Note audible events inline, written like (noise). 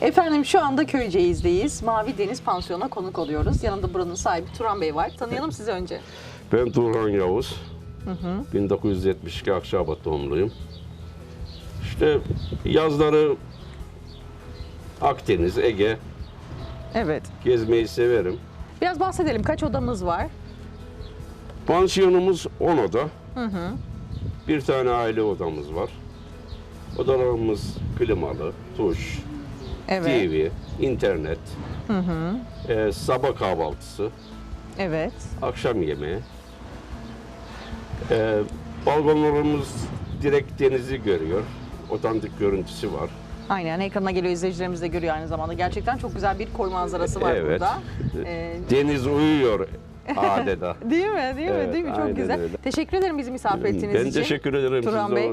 Efendim şu anda Köyceğiz'deyiz. Mavi Deniz Pansiyonu'na konuk oluyoruz. Yanında buranın sahibi Turan Bey var. Tanıyalım sizi önce. Ben Turhan Yavuz. 1972 Akçabat doğumluyum. İşte yazları Akdeniz, Ege Evet. gezmeyi severim. Biraz bahsedelim. Kaç odamız var? Pansiyonumuz 10 oda. Bir tane aile odamız var. Odalarımız klimalı, tuş, Evet. TV, internet, e, sabah kahvaltısı, Evet. akşam yemeği. E, balkonlarımız direkt denizi görüyor. Otantik görüntüsü var. Aynen ekrana geliyor izleyicilerimiz de görüyor aynı zamanda. Gerçekten çok güzel bir koy manzarası var Evet. burada. (laughs) Ee, Deniz uyuyor adeta. (laughs) değil mi? Değil mi? Evet, değil mi? Çok aynen güzel. öyle. Teşekkür ederim bizi misafir ettiğiniz ben için. teşekkür ederim. Turan Siz de Bey.